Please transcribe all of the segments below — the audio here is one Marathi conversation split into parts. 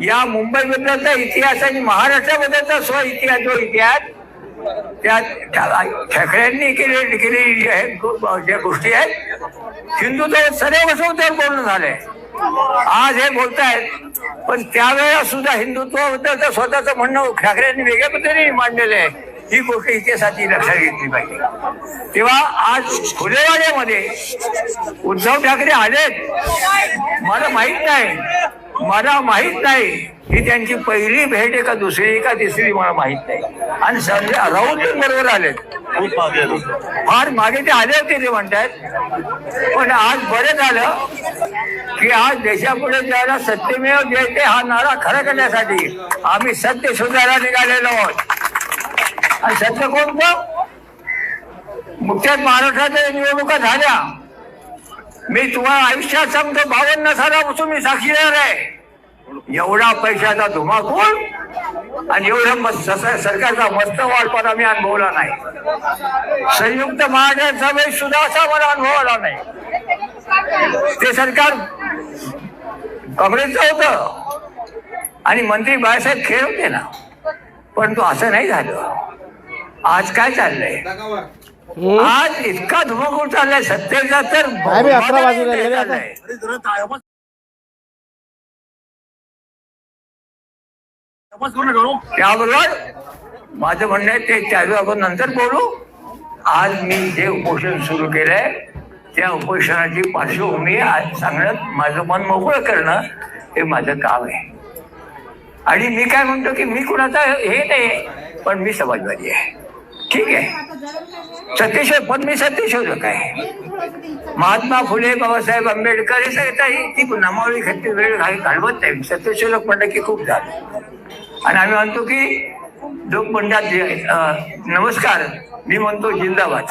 या मुंबईबद्दलचा इतिहास आणि महाराष्ट्राबद्दलचा स्व इतिहास जो इतिहास त्यात ठाकऱ्यांनी केले केलेली जी आहे ज्या गोष्टी आहेत हिंदुत्व सर्व वसवत्यावर बोलणं झालंय. आज हे बोलतायत पण त्यावेळेला सुद्धा हिंदुत्वाबद्दलचं स्वतःचं म्हणणं ठाकरेंनी वेगळ्या पद्धतीने मांडलेलं आहे. ही गोष्ट इतिहासाची लक्षात घेतली पाहिजे. तेव्हा आज फुलेवाड्यामध्ये उद्धव ठाकरे आलेत. मला माहीत नाही. मला माहीत नाही ही त्यांची पहिली भेट आहे का दुसरी का तिसरी मला माहीत नाही. आणि संजय राऊत बरोबर आलो. फार मागे ते आले होते ते म्हणतात. पण आज बरं झालं की आज देशापुढे जायला सत्यमेव जयते हा नारा खरा करण्यासाठी आम्ही सत्य शोधायला निघालेलो आहोत. आणि सत्य कोणतं मुख्यत महाराष्ट्राच्या निवडणुका झाल्या. मी तुम्हाला आयुष्यात सांगतो बावन्न सालापासून मी साक्षीदार आहे. एवढा पैशाचा धुमाकूळ आणि एवढा मस्त स- सरकारचा मस्त वाढपणा मी अनुभवला नाही. संयुक्त महाराष्ट्र सभेत सुद्धा असा मला अनुभव आला नाही. ते सरकार काँग्रेसचं होतं. आणि मंत्री बाळासाहेब खेळ होते ना. परंतु असं नाही झालं. आज काय चाललंय? आज इतका धुमाकूळ चाललाय सत्तेचा तर त्याबरोबर माझं म्हणणं आहे ते त्यावेळी आपण नंतर बोलू. आज मी जे उपोषण सुरू केलंय त्या उपोषणाची पार्श्वभूमी आज सांगणं माझं मन मोकळं करणं हे माझं काम आहे. आणि मी काय म्हणतो की मी कुणाचा हे नाही पण मी समाजवादी आहे. ठीक आहे? सत्यशोध पण मी सत्यशोधक आहे. महात्मा फुले बाबासाहेब आंबेडकर हे सगळं ती नामावळी खट्टी वेळ घालवत नाही. सत्यशोधक म्हणलं की खूप झालं. आणि आम्ही म्हणतो की लोक म्हणतात जे, अं, नमस्कार मी म्हणतो जिंदाबाद.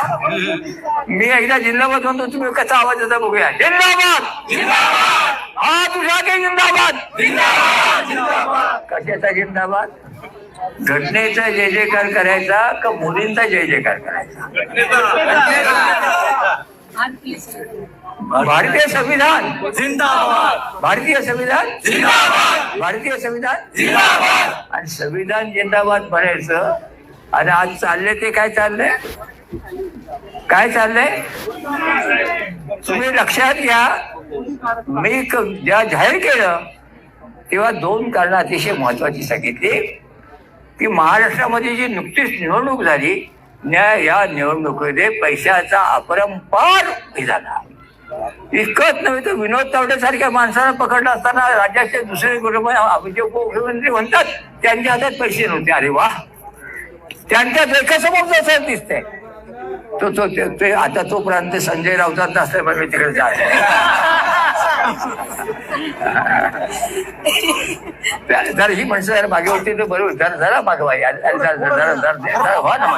मी एकदा जिंदाबाद म्हणतो तुम्ही कसा आवाज येता बघूया. जिंदाबाद! हा तुझा काही जिंदाबाद? कशाचा जिंदाबाद? घटनेचा जय जयकार करायचा का मुलींचा जय जयकार करायचा भारतीय संविधान जिंदाबाद. भारतीय संविधान जिंदाबाद. भारतीय संविधान जिंदाबाद. आणि संविधान जिंदाबाद म्हणायचं आणि आज चाललंय ते काय चाललंय? काय चाललंय? तुम्ही लक्षात घ्या मी ज्या जाहीर केलं तेव्हा दोन कारणं अतिशय महत्वाची सांगितली. की महाराष्ट्रामध्ये जी नुकतीच निवडणूक झाली न्याय या निवडणुकीमध्ये पैशाचा अपरंपार हे झाला. इतकंच नव्हे तर विनोद तावडे सारख्या माणसाला पकडलं असताना राज्याचे दुसरे कुटुंब जे उपमुख्यमंत्री म्हणतात त्यांच्या हातात पैसे नव्हते अरे वा त्यांच्या देखसमोर जसं दिसतंय तो तो ते- आता तो प्रांत संजय राऊतात नसल्यामुळे मी तिकडे जाय जर ही माणसं जरा मागे होती तर बरोबर जरा जरा मागवा जरा जरा जरा जरा- व्हा ना